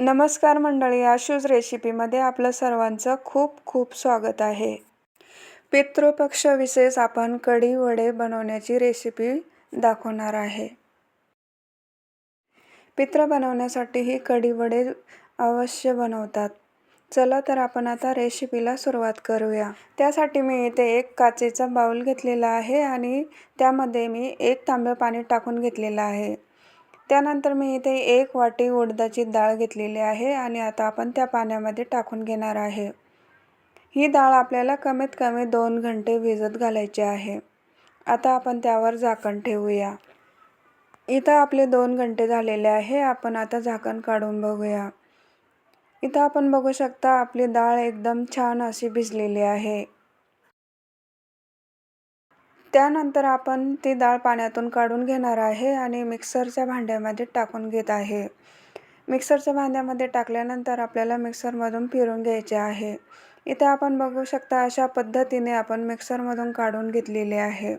नमस्कार मंडळी आशूज रेसिपीमध्ये आपलं सर्वांचं खूप खूप स्वागत आहे. पितृपक्ष विशेष आपण कढी वडे बनवण्याची रेसिपी दाखवणार आहे. पित्र बनवण्यासाठी ही कढी वडे अवश्य बनवतात. चला तर आपण आता रेसिपीला सुरुवात करूया. त्यासाठी मी इथे एक काचेचा बाऊल घेतलेला आहे आणि त्यामध्ये मी एक तांबे पाणी टाकून घेतलेलं आहे. त्यानंतर मी इथे एक वाटी उडदाची डाळ घेतलेली आहे आणि आता आपण त्या पाण्यामध्ये टाकून घेणार आहे. ही डाळ आपल्याला कमीत कमी दोन घंटे भिजत घालायची आहे. आता आपण त्यावर झाकण ठेवूया. इथं आपले दोन घंटे झालेले आहे. आपण आता झाकण काढून बघूया. इथं आपण बघू शकता आपली डाळ एकदम छान अशी भिजलेली आहे. त्यानंतर आपण ती डाळ पाण्यातून काढून घेणार आहे आणि मिक्सरच्या भांड्यामध्ये टाकून घेत आहे. मिक्सरच्या भांड्यामध्ये टाकल्यानंतर आपल्याला मिक्सरमधून फिरून घ्यायचे आहे. इथे आपण बघू शकता अशा पद्धतीने आपण मिक्सरमधून काढून घेतलेले आहे.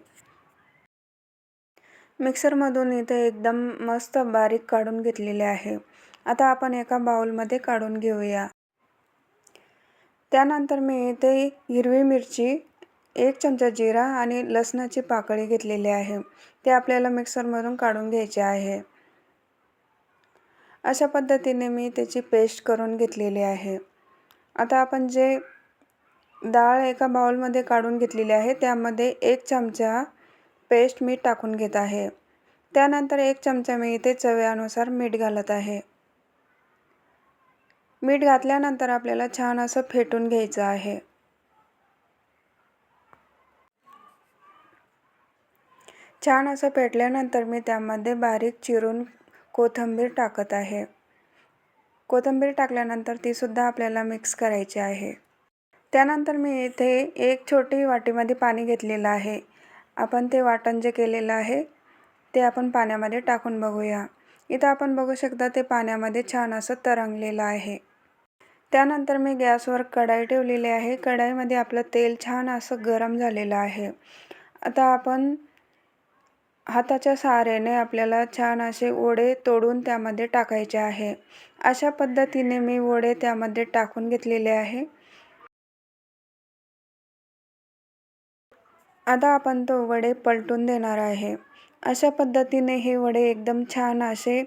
मिक्सरमधून इथे एकदम मस्त बारीक काढून घेतलेले आहे. आता आपण एका बाउलमध्ये काढून घेऊया. त्यानंतर मी इथे हिरवी मिरची एक चमचा जिरा आणि लसणाची पाकळी घेतलेली आहे. ते आपल्याला मिक्सरमधून काढून घ्यायचे आहे. अशा पद्धतीने मी त्याची पेस्ट करून घेतलेली आहे. आता आपण जे डाळ एका बाउलमध्ये काढून घेतलेली आहे त्यामध्ये एक चमचा पेस्ट मीठ टाकून घेत आहे. त्यानंतर एक चमचा मी इथे चव्यानुसार मीठ घालत आहे. मीठ घातल्यानंतर आपल्याला छान असं फेटून घ्यायचं आहे. छान असं पेटल्यानंतर मी त्यामध्ये बारीक चिरून कोथिंबीर टाकत आहे. कोथिंबीर टाकल्यानंतर तीसुद्धा आपल्याला मिक्स करायची आहे. त्यानंतर मी इथे एक छोटी वाटीमध्ये पाणी घेतलेलं आहे. आपण ते वाटण जे केलेलं आहे ते आपण पाण्यामध्ये टाकून बघूया. इथं आपण बघू शकता ते पाण्यामध्ये छान असं तरंगलेलं आहे. त्यानंतर मी गॅसवर कढाई ठेवलेली आहे. कढाईमध्ये आपलं तेल छान असं गरम झालेलं आहे. आता आपण हाताच्या सहाऱ्याने आपल्याला छान असे वडे तोडून त्यामध्ये टाकायचे आहे. अशा पद्धतीने मी वडे त्यामध्ये टाकून घेतलेले आहे. आता आपण तो वडे पलटून देणार आहे. अशा पद्धतीने हे वडे एकदम छान असे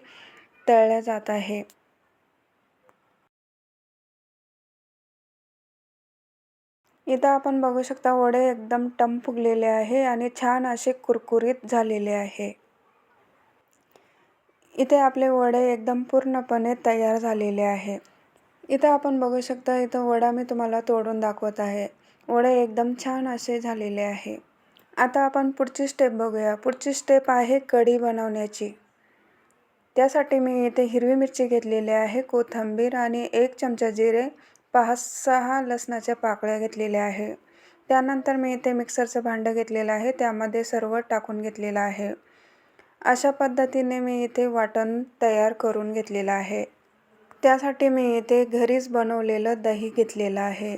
तळले जात आहे. इथं आपण बघू शकता वडे एकदम टम फुगलेले आहे आणि छान असे कुरकुरीत झालेले आहे. इथे आपले वडे एकदम पूर्णपणे तयार झालेले आहे. इथं आपण बघू शकता इथं वडा मी तुम्हाला तोडून दाखवत आहे. वडे एकदम छान असे झालेले आहे. आता आपण पुढची स्टेप बघूया. पुढची स्टेप आहे कढी बनवण्याची. त्यासाठी मी इथे हिरवी मिरची घेतलेली आहे कोथिंबीर आणि एक चमचा जिरे पाच सहा लसणाच्या पाकळ्या घेतलेल्या आहे. त्यानंतर मी इथे मिक्सरचं भांडं घेतलेलं आहे. त्यामध्ये सर्व टाकून घेतलेलं आहे. अशा पद्धतीने मी इथे वाटण तयार करून घेतलेलं आहे. त्यासाठी मी इथे घरीच बनवलेलं दही घेतलेलं आहे.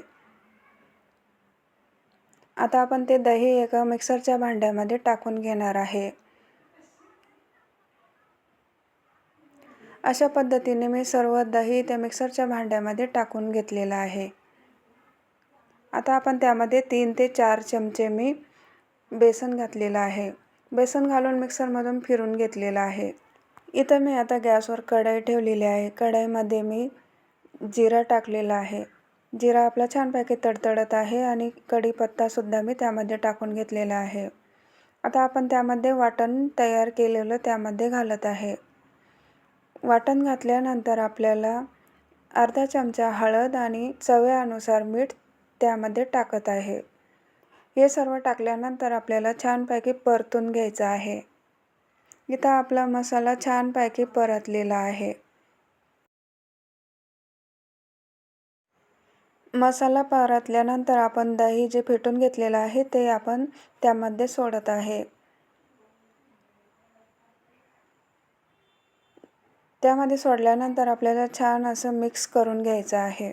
आता आपण ते दही एका मिक्सरच्या भांड्यामध्ये टाकून घेणार आहे. अशा पद्धतीने मी सर्व दही त्या मिक्सरच्या भांड्यामध्ये टाकून घेतलेलं आहे. आता आपण त्यामध्ये तीन ते चार चमचे मी बेसन घातलेलं आहे. बेसन घालून मिक्सरमधून फिरून घेतलेलं आहे. इथं मी आता गॅसवर कढाई ठेवलेली आहे. कढाईमध्ये मी जिरा टाकलेला आहे. जिरा आपला छानपैकी तडतडत आहे आणि कढीपत्तासुद्धा मी त्यामध्ये टाकून घेतलेला आहे. आता आपण त्यामध्ये वाटण तयार केलेलं त्यामध्ये घालत आहे. वाटण घातल्यानंतर आपल्याला अर्धा चमचा हळद आणि चव्यानुसार मीठ त्यामध्ये टाकत आहे. हे सर्व टाकल्यानंतर आपल्याला छानपैकी परतून घ्यायचं आहे. इथं आपला मसाला छानपैकी परतलेला आहे. मसाला परतल्यानंतर आपण दही जे फेटून घेतलेलं आहे ते आपण त्यामध्ये सोडत आहे. त्यामध्ये सोडल्यानंतर आपल्याला छान असं मिक्स करून घ्यायचं आहे.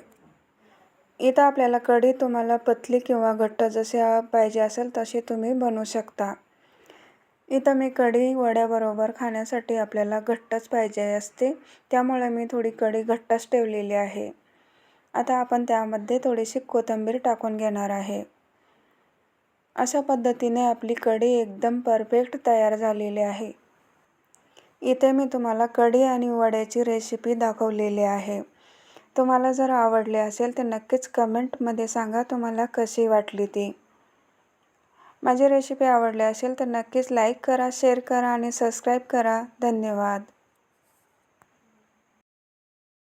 इथं आपल्याला कढी तुम्हाला पतली किंवा घट्ट जसे पाहिजे असेल तशी तुम्ही बनवू शकता. इथं मी कढी वड्याबरोबर खाण्यासाठी आपल्याला घट्टच पाहिजे असते. त्यामुळे मी थोडी कढी घट्टच ठेवलेली आहे. आता आपण त्यामध्ये थोडीशी कोथिंबीर टाकून घेणार आहे. अशा पद्धतीने आपली कढी एकदम परफेक्ट तयार झालेली आहे. इथे मी तुम्हाला कढी आणि वड्याची रेसिपी दाखवलेली आहे. तुम्हाला जर आवडले असेल तर नक्कीच कमेंटमध्ये सांगा तुम्हाला कशी वाटली ती. माझी रेसिपी आवडली असेल तर नक्कीच लाईक करा शेअर करा आणि सबस्क्राईब करा. धन्यवाद.